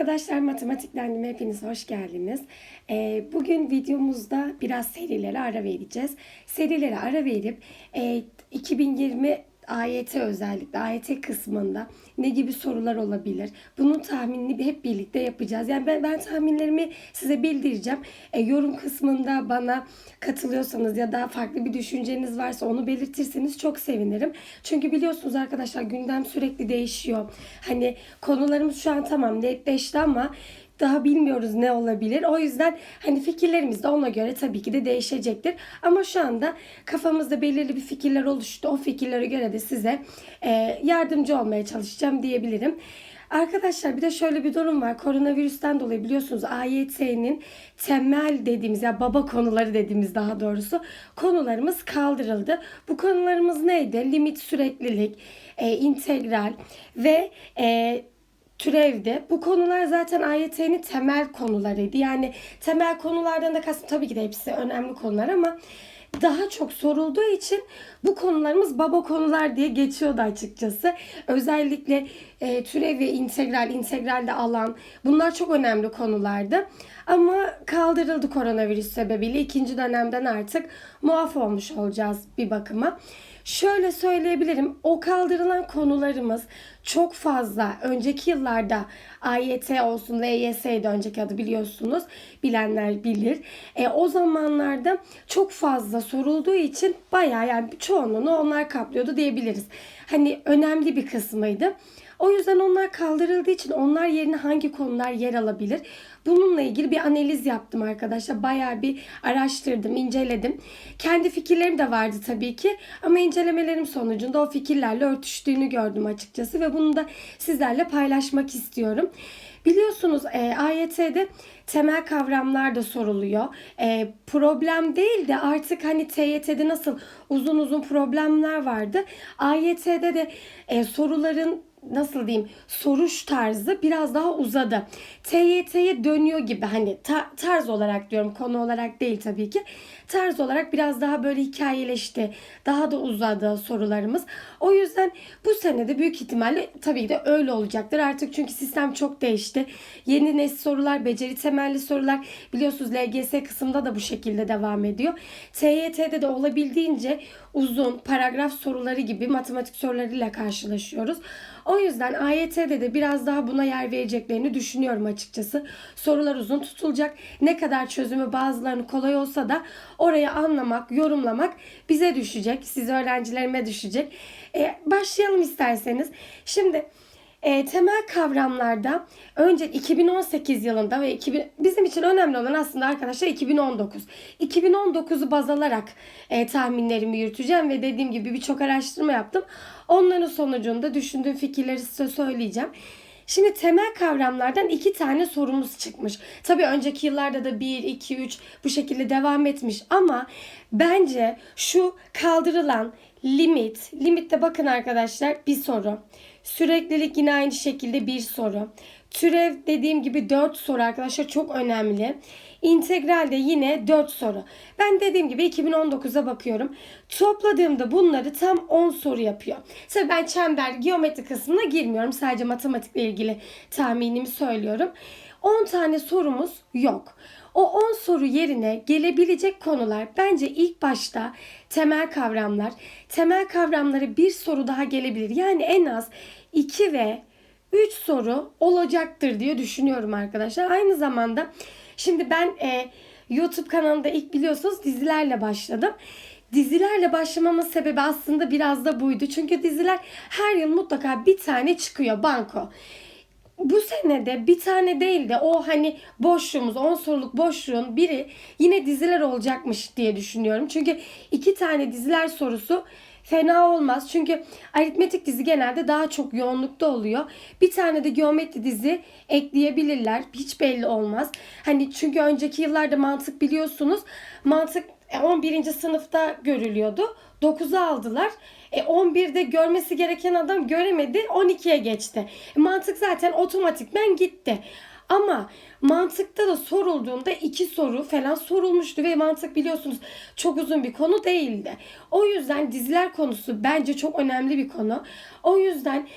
Arkadaşlar matematiklendim hepiniz hoş geldiniz. Ee, bugün videomuzda biraz serilere ara vereceğiz. Serilere ara verip e, 2020 AYT özellikle AYT kısmında ne gibi sorular olabilir? Bunun tahminini hep birlikte yapacağız. Yani ben, ben tahminlerimi size bildireceğim. E, yorum kısmında bana katılıyorsanız ya da farklı bir düşünceniz varsa onu belirtirseniz çok sevinirim. Çünkü biliyorsunuz arkadaşlar gündem sürekli değişiyor. Hani konularımız şu an tamam netleşti ama daha bilmiyoruz ne olabilir. O yüzden hani fikirlerimiz de ona göre tabii ki de değişecektir. Ama şu anda kafamızda belirli bir fikirler oluştu. O fikirlere göre de size e, yardımcı olmaya çalışacağım diyebilirim. Arkadaşlar bir de şöyle bir durum var. Koronavirüsten dolayı biliyorsunuz AYT'nin temel dediğimiz ya baba konuları dediğimiz daha doğrusu konularımız kaldırıldı. Bu konularımız neydi? Limit süreklilik, e, integral ve e, türevdi. Bu konular zaten AYT'nin temel konularıydı. Yani temel konulardan da kastım tabii ki de hepsi önemli konular ama daha çok sorulduğu için bu konularımız baba konular diye geçiyordu açıkçası. Özellikle e, türev ve integral, integralde alan bunlar çok önemli konulardı. Ama kaldırıldı koronavirüs sebebiyle ikinci dönemden artık muaf olmuş olacağız bir bakıma. Şöyle söyleyebilirim. O kaldırılan konularımız çok fazla. Önceki yıllarda AYT olsun, LYS'ydi önceki adı biliyorsunuz. Bilenler bilir. E, o zamanlarda çok fazla sorulduğu için bayağı yani çoğunluğunu onlar kaplıyordu diyebiliriz. Hani önemli bir kısmıydı. O yüzden onlar kaldırıldığı için onlar yerine hangi konular yer alabilir? Bununla ilgili bir analiz yaptım arkadaşlar. Bayağı bir araştırdım, inceledim. Kendi fikirlerim de vardı tabii ki. Ama incelemelerim sonucunda o fikirlerle örtüştüğünü gördüm açıkçası. Ve bunu da sizlerle paylaşmak istiyorum. Biliyorsunuz e, AYT'de temel kavramlar da soruluyor. E, problem değil de artık hani TYT'de nasıl uzun uzun problemler vardı. AYT'de de e, soruların nasıl diyeyim soruş tarzı biraz daha uzadı. TYT'ye dönüyor gibi hani ta- tarz olarak diyorum konu olarak değil tabii ki. Tarz olarak biraz daha böyle hikayeleşti. Daha da uzadı sorularımız. O yüzden bu sene de büyük ihtimalle tabii ki de öyle olacaktır. Artık çünkü sistem çok değişti. Yeni nesil sorular, beceri temelli sorular biliyorsunuz LGS kısımda da bu şekilde devam ediyor. TYT'de de olabildiğince uzun paragraf soruları gibi matematik sorularıyla karşılaşıyoruz. O yüzden AYT'de de biraz daha buna yer vereceklerini düşünüyorum açıkçası. Sorular uzun tutulacak. Ne kadar çözümü bazılarının kolay olsa da orayı anlamak, yorumlamak bize düşecek. Siz öğrencilerime düşecek. Ee, başlayalım isterseniz. Şimdi e, temel kavramlarda önce 2018 yılında ve 2000, bizim için önemli olan aslında arkadaşlar 2019. 2019'u baz alarak e, tahminlerimi yürüteceğim ve dediğim gibi birçok araştırma yaptım. Onların sonucunda düşündüğüm fikirleri size söyleyeceğim. Şimdi temel kavramlardan iki tane sorumuz çıkmış. Tabii önceki yıllarda da 1, 2, 3 bu şekilde devam etmiş ama bence şu kaldırılan limit, limitte bakın arkadaşlar bir soru. Süreklilik yine aynı şekilde bir soru. Türev dediğim gibi 4 soru arkadaşlar çok önemli. İntegral de yine 4 soru. Ben dediğim gibi 2019'a bakıyorum. Topladığımda bunları tam 10 soru yapıyor. Tabii ben çember geometri kısmına girmiyorum. Sadece matematikle ilgili tahminimi söylüyorum. 10 tane sorumuz yok. O 10 soru yerine gelebilecek konular bence ilk başta temel kavramlar. Temel kavramları bir soru daha gelebilir. Yani en az 2 ve 3 soru olacaktır diye düşünüyorum arkadaşlar. Aynı zamanda şimdi ben e, YouTube kanalında ilk biliyorsunuz dizilerle başladım. Dizilerle başlamamın sebebi aslında biraz da buydu. Çünkü diziler her yıl mutlaka bir tane çıkıyor banko bu senede bir tane değil de o hani boşluğumuz 10 soruluk boşluğun biri yine diziler olacakmış diye düşünüyorum. Çünkü iki tane diziler sorusu fena olmaz. Çünkü aritmetik dizi genelde daha çok yoğunlukta oluyor. Bir tane de geometri dizi ekleyebilirler. Hiç belli olmaz. Hani çünkü önceki yıllarda mantık biliyorsunuz. Mantık 11. sınıfta görülüyordu. 9'a aldılar. E 11'de görmesi gereken adam göremedi. 12'ye geçti. E, mantık zaten otomatikmen gitti. Ama mantıkta da sorulduğunda iki soru falan sorulmuştu ve mantık biliyorsunuz çok uzun bir konu değildi. O yüzden diziler konusu bence çok önemli bir konu. O yüzden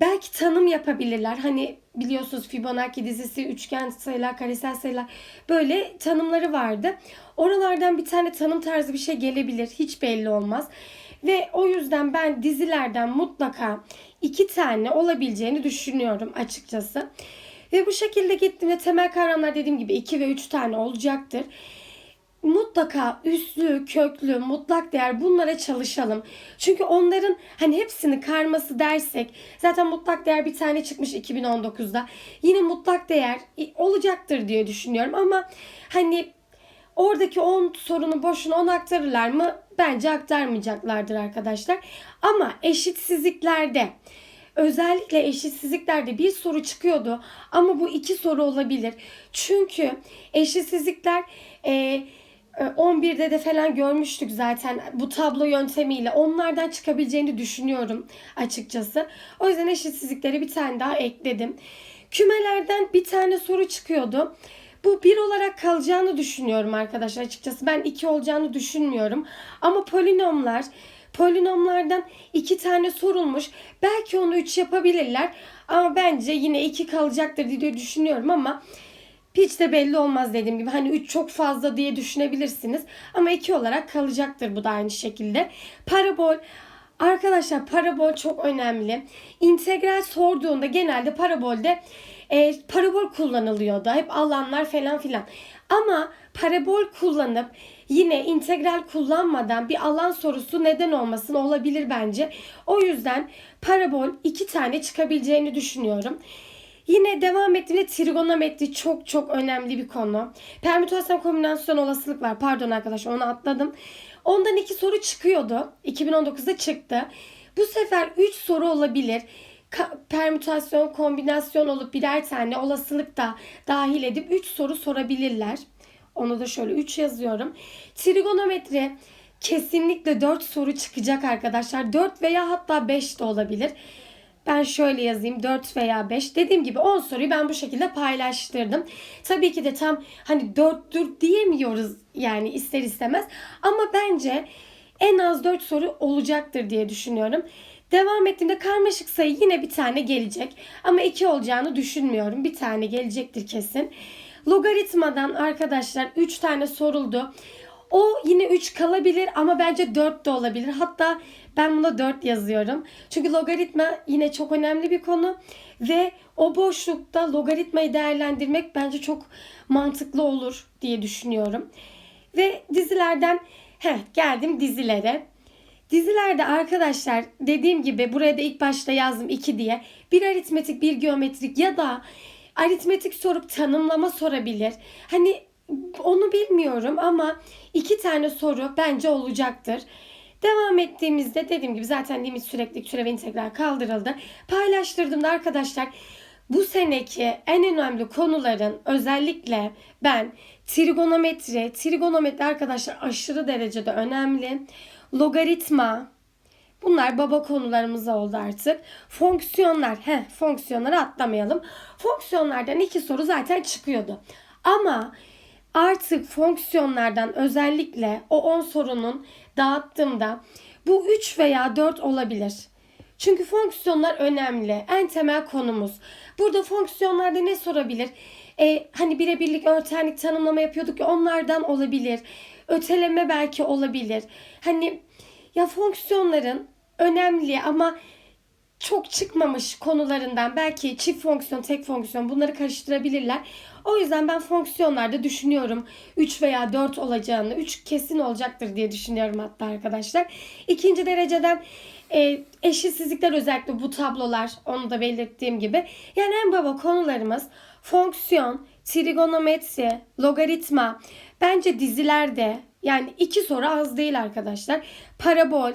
belki tanım yapabilirler. Hani biliyorsunuz Fibonacci dizisi, üçgen sayılar, karesel sayılar böyle tanımları vardı. Oralardan bir tane tanım tarzı bir şey gelebilir. Hiç belli olmaz. Ve o yüzden ben dizilerden mutlaka iki tane olabileceğini düşünüyorum açıkçası. Ve bu şekilde gittiğimde temel kavramlar dediğim gibi iki ve üç tane olacaktır mutlaka üslü, köklü, mutlak değer bunlara çalışalım. Çünkü onların hani hepsini karması dersek zaten mutlak değer bir tane çıkmış 2019'da. Yine mutlak değer olacaktır diye düşünüyorum ama hani oradaki 10 sorunu boşuna 10 aktarırlar mı? Bence aktarmayacaklardır arkadaşlar. Ama eşitsizliklerde özellikle eşitsizliklerde bir soru çıkıyordu ama bu iki soru olabilir. Çünkü eşitsizlikler e, 11'de de falan görmüştük zaten bu tablo yöntemiyle. Onlardan çıkabileceğini düşünüyorum açıkçası. O yüzden eşitsizlikleri bir tane daha ekledim. Kümelerden bir tane soru çıkıyordu. Bu bir olarak kalacağını düşünüyorum arkadaşlar açıkçası. Ben iki olacağını düşünmüyorum. Ama polinomlar, polinomlardan iki tane sorulmuş. Belki onu üç yapabilirler. Ama bence yine iki kalacaktır diye düşünüyorum ama hiç de belli olmaz dediğim gibi. Hani 3 çok fazla diye düşünebilirsiniz. Ama 2 olarak kalacaktır bu da aynı şekilde. Parabol Arkadaşlar parabol çok önemli. İntegral sorduğunda genelde parabolde e, parabol kullanılıyordu. Hep alanlar falan filan. Ama parabol kullanıp yine integral kullanmadan bir alan sorusu neden olmasın olabilir bence. O yüzden parabol iki tane çıkabileceğini düşünüyorum. Yine devam ettiğimde trigonometri çok çok önemli bir konu. Permütasyon kombinasyon olasılık var. Pardon arkadaşlar onu atladım. Ondan iki soru çıkıyordu. 2019'da çıktı. Bu sefer 3 soru olabilir. Ka- permütasyon, kombinasyon olup birer tane olasılık da dahil edip 3 soru sorabilirler. Onu da şöyle 3 yazıyorum. Trigonometri kesinlikle 4 soru çıkacak arkadaşlar. 4 veya hatta 5 de olabilir. Ben şöyle yazayım 4 veya 5. Dediğim gibi 10 soruyu ben bu şekilde paylaştırdım. Tabii ki de tam hani 4'tür diyemiyoruz yani ister istemez. Ama bence en az 4 soru olacaktır diye düşünüyorum. Devam ettiğimde karmaşık sayı yine bir tane gelecek. Ama 2 olacağını düşünmüyorum. Bir tane gelecektir kesin. Logaritmadan arkadaşlar 3 tane soruldu. O yine 3 kalabilir ama bence 4 de olabilir. Hatta ben buna 4 yazıyorum. Çünkü logaritma yine çok önemli bir konu. Ve o boşlukta logaritmayı değerlendirmek bence çok mantıklı olur diye düşünüyorum. Ve dizilerden heh, geldim dizilere. Dizilerde arkadaşlar dediğim gibi buraya da ilk başta yazdım 2 diye. Bir aritmetik bir geometrik ya da aritmetik sorup tanımlama sorabilir. Hani onu bilmiyorum ama iki tane soru bence olacaktır. Devam ettiğimizde dediğim gibi zaten limit sürekli türev integral kaldırıldı. Paylaştırdığımda arkadaşlar bu seneki en önemli konuların özellikle ben trigonometri, trigonometri arkadaşlar aşırı derecede önemli. Logaritma, Bunlar baba konularımız oldu artık. Fonksiyonlar, he fonksiyonları atlamayalım. Fonksiyonlardan iki soru zaten çıkıyordu. Ama artık fonksiyonlardan özellikle o 10 sorunun dağıttığımda bu 3 veya 4 olabilir. Çünkü fonksiyonlar önemli. En temel konumuz. Burada fonksiyonlarda ne sorabilir? E, hani birebirlik örtenlik tanımlama yapıyorduk ya onlardan olabilir. Öteleme belki olabilir. Hani ya fonksiyonların önemli ama çok çıkmamış konularından belki çift fonksiyon, tek fonksiyon bunları karıştırabilirler. O yüzden ben fonksiyonlarda düşünüyorum 3 veya 4 olacağını, 3 kesin olacaktır diye düşünüyorum hatta arkadaşlar. İkinci dereceden e, eşitsizlikler özellikle bu tablolar onu da belirttiğim gibi. Yani en baba konularımız fonksiyon, trigonometri, logaritma. Bence dizilerde yani iki soru az değil arkadaşlar. Parabol,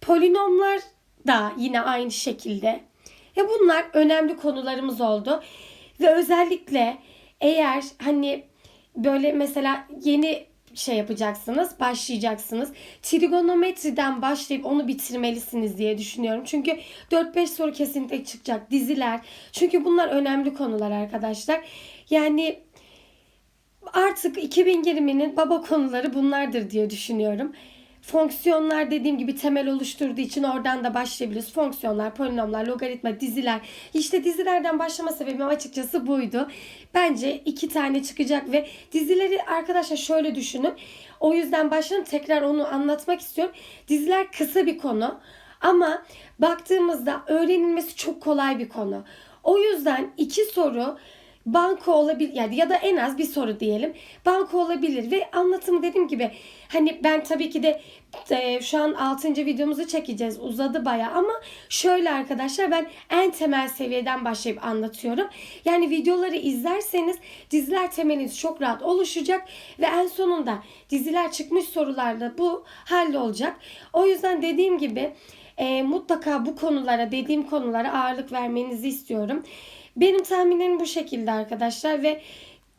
polinomlar da yine aynı şekilde. Ya bunlar önemli konularımız oldu. Ve özellikle eğer hani böyle mesela yeni şey yapacaksınız, başlayacaksınız. Trigonometriden başlayıp onu bitirmelisiniz diye düşünüyorum. Çünkü 4-5 soru kesinlikle çıkacak. Diziler. Çünkü bunlar önemli konular arkadaşlar. Yani artık 2020'nin baba konuları bunlardır diye düşünüyorum. Fonksiyonlar dediğim gibi temel oluşturduğu için oradan da başlayabiliriz. Fonksiyonlar, polinomlar, logaritma, diziler. İşte dizilerden başlama sebebim açıkçası buydu. Bence iki tane çıkacak ve dizileri arkadaşlar şöyle düşünün. O yüzden başladım tekrar onu anlatmak istiyorum. Diziler kısa bir konu ama baktığımızda öğrenilmesi çok kolay bir konu. O yüzden iki soru banko olabilir yani ya da en az bir soru diyelim banko olabilir ve anlatımı dediğim gibi hani ben tabii ki de e, şu an 6. videomuzu çekeceğiz uzadı baya ama şöyle arkadaşlar ben en temel seviyeden başlayıp anlatıyorum. Yani videoları izlerseniz diziler temeliniz çok rahat oluşacak ve en sonunda diziler çıkmış sorularda bu hallolacak. O yüzden dediğim gibi e, mutlaka bu konulara dediğim konulara ağırlık vermenizi istiyorum. Benim tahminlerim bu şekilde arkadaşlar ve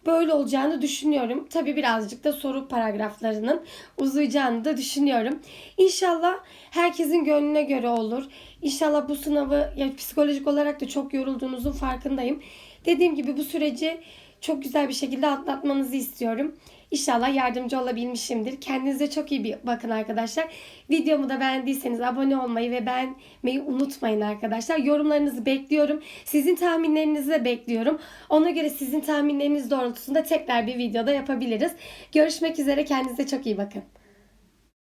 böyle olacağını düşünüyorum. Tabi birazcık da soru paragraflarının uzayacağını da düşünüyorum. İnşallah herkesin gönlüne göre olur. İnşallah bu sınavı ya psikolojik olarak da çok yorulduğunuzun farkındayım. Dediğim gibi bu süreci çok güzel bir şekilde atlatmanızı istiyorum. İnşallah yardımcı olabilmişimdir. Kendinize çok iyi bir bakın arkadaşlar. Videomu da beğendiyseniz abone olmayı ve beğenmeyi unutmayın arkadaşlar. Yorumlarınızı bekliyorum. Sizin tahminlerinizi de bekliyorum. Ona göre sizin tahminleriniz doğrultusunda tekrar bir videoda yapabiliriz. Görüşmek üzere. Kendinize çok iyi bakın.